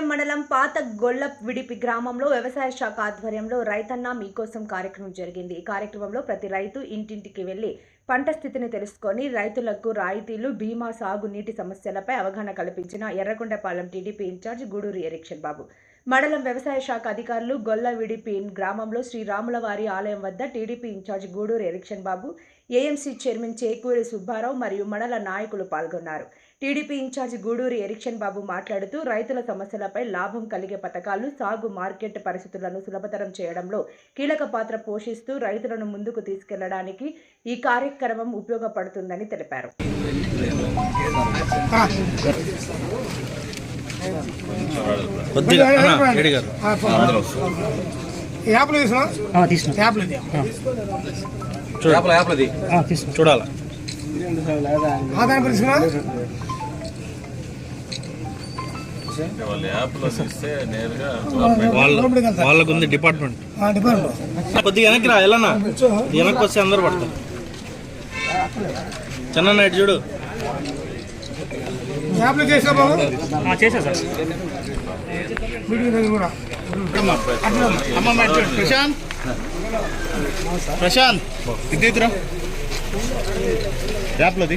శ్రీశైలం మండలం పాత గొల్ల విడిపి గ్రామంలో వ్యవసాయ శాఖ ఆధ్వర్యంలో రైతన్న మీకోసం కార్యక్రమం జరిగింది. ఈ కార్యక్రమంలో ప్రతి రైతు ఇంటింటికి వెళ్ళి పంట స్థితిని తెలుసుకొని రైతులకు రాయితీలు బీమా సాగు నీటి సమస్యలపై అవగాహన కల్పించిన ఎర్రగొండపాలెం టీడీపీ ఇన్ఛార్జ్ గూడూరు ఎరిక్షన్ బాబు. మండలం వ్యవసాయ శాఖ అధికారులు గొల్ల విడిపి గ్రామంలో శ్రీరాములవారి ఆలయం వద్ద TDP incharge Guduru Erikshan Babu AMC chairman Chekuri Subbarao మరియు మండల నాయకులు పాల్గొన్నారు. టీడీపీ ఇన్ఛార్జ్ గూడూరి ఎరిక్షన్ బాబు మాట్లాడుతూ రైతుల సమస్యలపై లాభం కలిగే పథకాలు సాగు మార్కెట్ పరిస్థితులను సులభతరం చేయడంలో కీలక పాత్ర పోషిస్తూ రైతులను ముందుకు తీసుకెళ్ళడానికి ఈ కార్యక్రమం ఉపయోగపడుతుందని తెలిపారు. యాప్లు తీసినా తీసుకున్నా ఇది యాప్ల వాళ్ళకు ఉంది డిపార్ట్మెంట్. కొద్దిగా వెనక్కి రా వెళ్ళనా? వెనక్కి వస్తే అందరు పడతారు. చిన్న నైట్ చూడు. చేసా సార్. ప్రశాంత్. ప్రశాంత్. ఇద్దరు యాప్లది.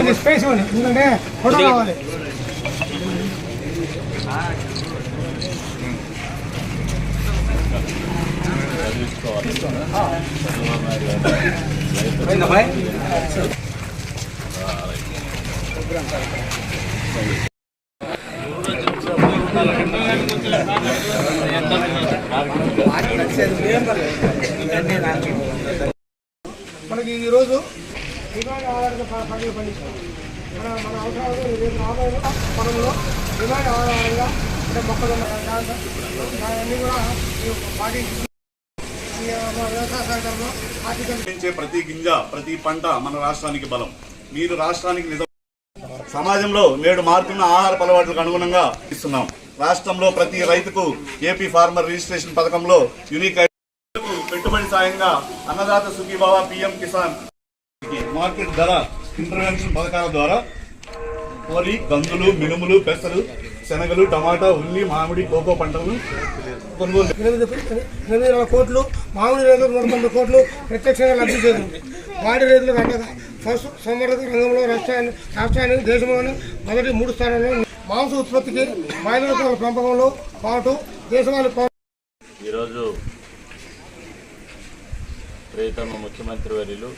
ఇది స్పేస్ ఇవ్వండి. ఎందుకంటే ఫోటో కావాలి. మనకి ఈరోజు ఆధారిత మన మన అవసరాలు రేపు రాబోయే పొలంలో డిమాండ్ ఆధారంగా అంటే మొక్కజొన్న అన్నీ కూడా పాటించి ప్రతి గింజ ప్రతి పంట మన రాష్ట్రానికి బలం. మీరు రాష్ట్రానికి నిజం సమాజంలో నేడు మారుతున్న ఆహార అలవాట్లకు అనుగుణంగా ఇస్తున్నాం. రాష్ట్రంలో ప్రతి రైతుకు ఏపీ ఫార్మర్ రిజిస్ట్రేషన్ పథకంలో యూనిక్ పెట్టుబడి సాయంగా అన్నదాత సుఖీభావ పిఎం కిసాన్ మార్కెట్ ధర ఇంటర్వెన్షన్ పథకాల ద్వారా వరి కందులు మినుములు పెసలు శనగలు టమాటా ఉల్లి మామిడి కోకో పంటలను కొనుగోలు ఎనిమిది ఎనిమిది వేల కోట్లు మామిడి రైతులకు నూట తొమ్మిది కోట్లు ప్రత్యక్షంగా లబ్ధి చేస్తుంది వాడి రైతులకు అండగా పశు సంవర్ధక రంగంలో రాష్ట్రాన్ని రాష్ట్రానికి దేశంలోని మొదటి మూడు స్థానంలో. మాంస ఉత్పత్తికి బయలుదేరుతున్న పెంపకంలో పాటు దేశవాళీ ఈరోజు ప్రియతమ ముఖ్యమంత్రి వర్యులు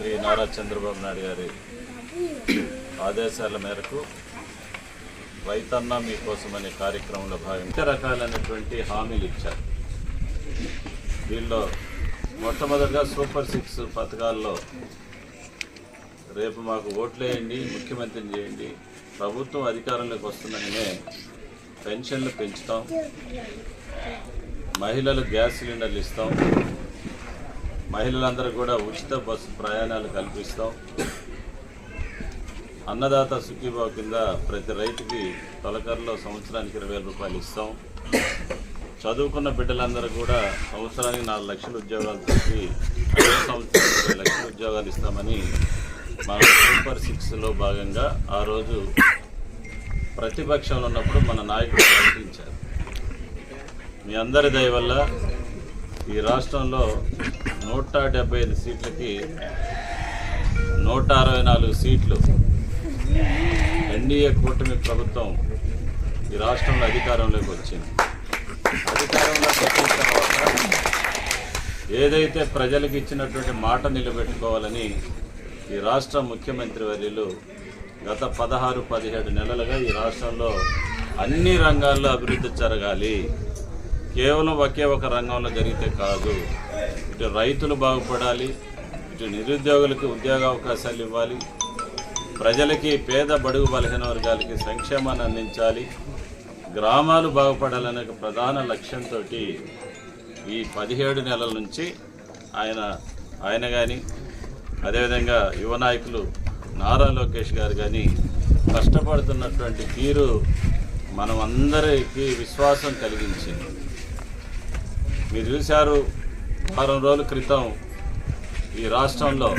శ్రీ నారా చంద్రబాబు నాయుడు గారి ఆదేశాల మేరకు రైతన్న మీకోసం అనే కార్యక్రమంలో భాగంగా రకాలైనటువంటి హామీలు ఇచ్చారు. దీనిలో మొట్టమొదటిగా సూపర్ సిక్స్ పథకాల్లో రేపు మాకు ఓట్లేయండి ముఖ్యమంత్రిని చేయండి ప్రభుత్వం అధికారంలోకి వస్తుందనే పెన్షన్లు పెంచుతాం మహిళలు గ్యాస్ సిలిండర్లు ఇస్తాం మహిళలందరూ కూడా ఉచిత బస్సు ప్రయాణాలు కల్పిస్తాం. అన్నదాత సుఖీభావ కింద ప్రతి రైతుకి తొలకరలో సంవత్సరానికి ఇరవై వేల రూపాయలు ఇస్తాం. చదువుకున్న బిడ్డలందరూ కూడా సంవత్సరానికి నాలుగు లక్షల ఉద్యోగాలు పెట్టి సంవత్సరానికి ఇరవై లక్షల ఉద్యోగాలు ఇస్తామని మన సూపర్ సిక్స్లో భాగంగా ఆ రోజు ప్రతిపక్షంలో ఉన్నప్పుడు మన నాయకుడు ప్రకటించారు. మీ అందరి దయ వల్ల ఈ రాష్ట్రంలో నూట డెబ్బై ఐదు సీట్లకి నూట అరవై నాలుగు సీట్లు ఎన్డీఏ కూటమి ప్రభుత్వం ఈ రాష్ట్రంలో అధికారంలోకి వచ్చింది. అధికారంలోకి వచ్చిన తర్వాత ఏదైతే ప్రజలకు ఇచ్చినటువంటి మాట నిలబెట్టుకోవాలని ఈ రాష్ట్ర ముఖ్యమంత్రి వర్యులు గత పదహారు పదిహేడు నెలలుగా ఈ రాష్ట్రంలో అన్ని రంగాల్లో అభివృద్ధి జరగాలి. కేవలం ఒకే ఒక రంగంలో జరిగితే కాదు. ఇటు రైతులు బాగుపడాలి ఇటు నిరుద్యోగులకు ఉద్యోగ అవకాశాలు ఇవ్వాలి ప్రజలకి పేద బడుగు బలహీన వర్గాలకి సంక్షేమాన్ని అందించాలి గ్రామాలు బాగుపడాలనే ఒక ప్రధాన లక్ష్యంతో ఈ పదిహేడు నెలల నుంచి ఆయన ఆయన కానీ అదేవిధంగా యువ నాయకులు నారా లోకేష్ గారు కానీ కష్టపడుతున్నటువంటి తీరు మనం అందరికీ విశ్వాసం కలిగించింది. మీరు చూశారు వారం రోజుల క్రితం ఈ రాష్ట్రంలో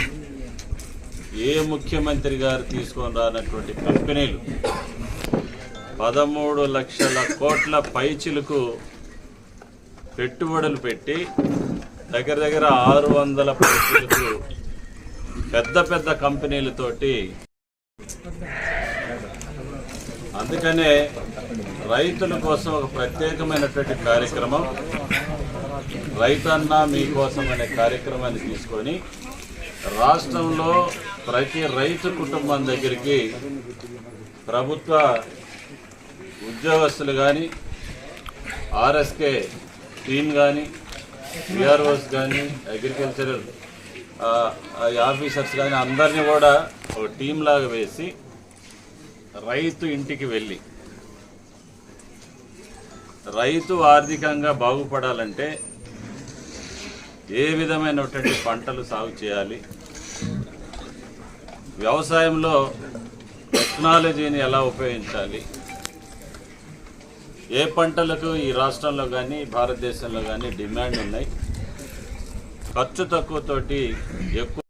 ఏ ముఖ్యమంత్రి గారు తీసుకొని రానటువంటి కంపెనీలు పదమూడు లక్షల కోట్ల పైచిలకు పెట్టుబడులు పెట్టి దగ్గర దగ్గర ఆరు వందల పైచిలకు పెద్ద పెద్ద కంపెనీలతోటి అందుకనే రైతుల కోసం ఒక ప్రత్యేకమైనటువంటి కార్యక్రమం. రైతన్న మీకోసం అనే కార్యక్రమాన్ని తీసుకొని రాష్ట్రంలో ప్రతి రైతు కుటుంబం దగ్గరికి ప్రభుత్వ ఉద్యోగస్తులు కానీ ఆర్ఎస్కే టీమ్ కానీ విఆర్ఓస్ కానీ అగ్రికల్చరల్ ఆఫీసర్స్ కానీ అందరినీ కూడా ఒక టీం లాగా వేసి రైతు ఇంటికి వెళ్ళి రైతు ఆర్థికంగా బాగుపడాలంటే ఏ విధమైనటువంటి పంటలు సాగు చేయాలి? వ్యవసాయంలో టెక్నాలజీని ఎలా ఉపయోగించాలి? ఏ పంటలకు ఈ రాష్ట్రంలో కానీ భారతదేశంలో కానీ డిమాండ్ ఉన్నాయి? ఖర్చు తక్కువతోటి ఎక్కువ